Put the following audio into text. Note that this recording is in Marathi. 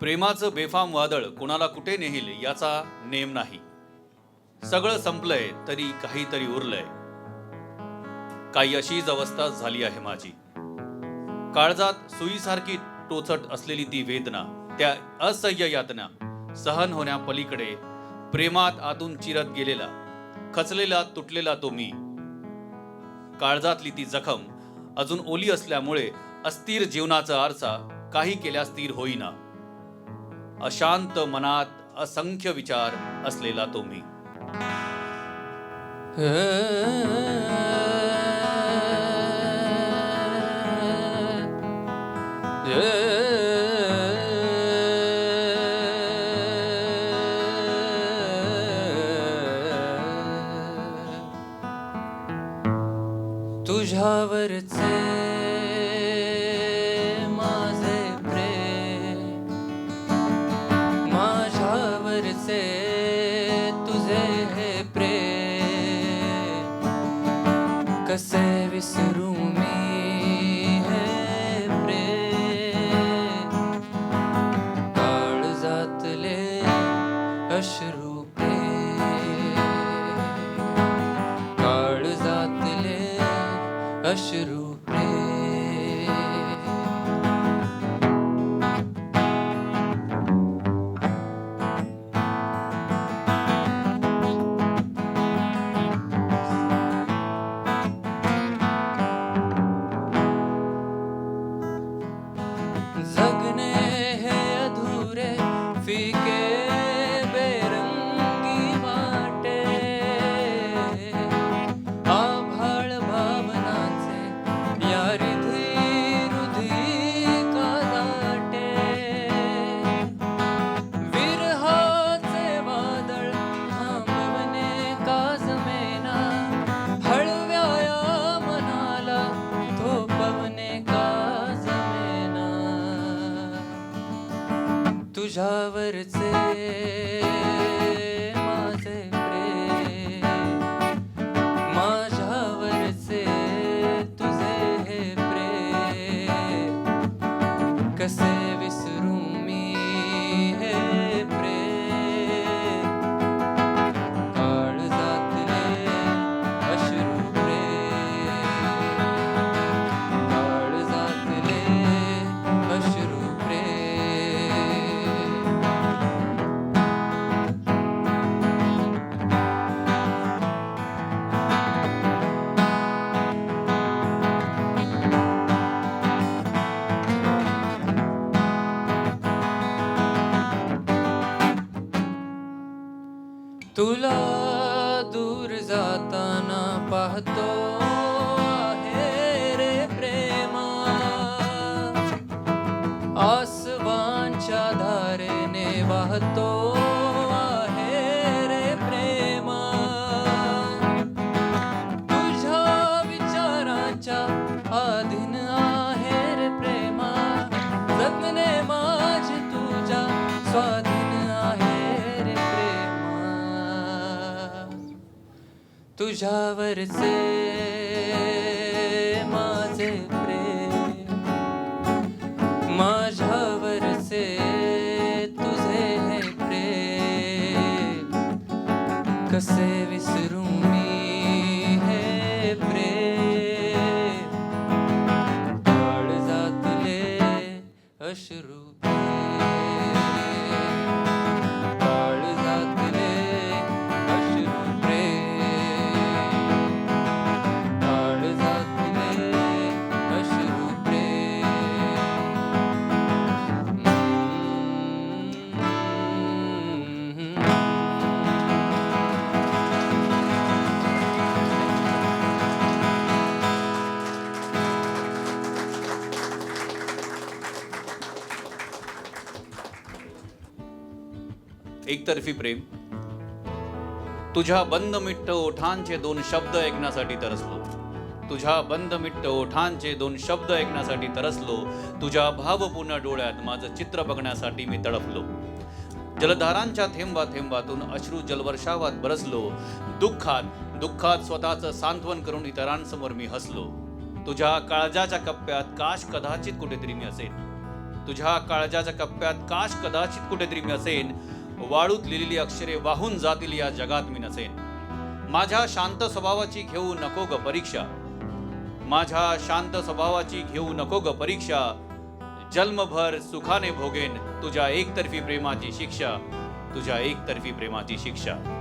प्रेमाचं बेफाम वादळ कोणाला कुठे नेईल याचा नेम नाही. सगळं संपलंय तरी काहीतरी उरलंय. काही अशीच अवस्था झाली आहे माझी. काळजात सुईसारखी टोचट असलेली ती वेदना त्या असह्य यातना सहन होण्यापलीकडे प्रेमात आतून चिरत गेलेला खचलेला तुटलेला तो मी. काळजातली ती जखम अजून ओली असल्यामुळे अस्थिर जीवनाचा आरसा काही केल्यास स्थिर होईना. अशांत मनात असंख्य विचार असलेला तो मी. तुझ्यावरचे माझ्यावरचे तुझे हे प्रेम। कसे विसरू मी हे प्रेम। काळजातले अश्रू प्रेम। काळजातले अश्रू तुझ्यावरचे तुला दूर जाताना पाहतो आहे रे प्रेमा. आसवांच्या धारेने वाहतो तुझ्यावरचे माझे प्रेम माझ्यावरचे तुझे हे प्रेम. कसे विसरू मी हे प्रेम? काळजातले अश्रू एकतर्फी प्रेम. तुझ्या बंद मिठ्ठ ओठांचे दोन शब्द ऐकण्यासाठी तरसलो. तुझ्या बंद मिठ्ठ ओठांचे दोन शब्द ऐकण्यासाठी तरसलो. तुझ्या भावपूर्ण डोळ्यात माझं चित्र बघण्यासाठी मी तडफलो जलधारांच्या थेंबा थेंबातून अश्रू जलवर्षावात बरसलो. दुःखात दुःखात स्वतःचं सांत्वन करून इतरांसमोर मी हसलो. तुझ्या काळजाच्या कप्प्यात काश कदाचित कुठेतरी मी असेन. तुझ्या काळजाच्या कप्प्यात काश कदाचित कुठेतरी मी असेन. वाळूत लिहिलेली अक्षरे वाहून जातील या जगात मी नसेन. माझ्या शांत स्वभावाची घेऊ नको ग परीक्षा. माझ्या शांत स्वभावाची घेऊ नको ग परीक्षा. जन्मभर सुखाने भोगेन तुझ्या एकतर्फी प्रेमाची शिक्षा. तुझ्या एकतर्फी प्रेमाची शिक्षा.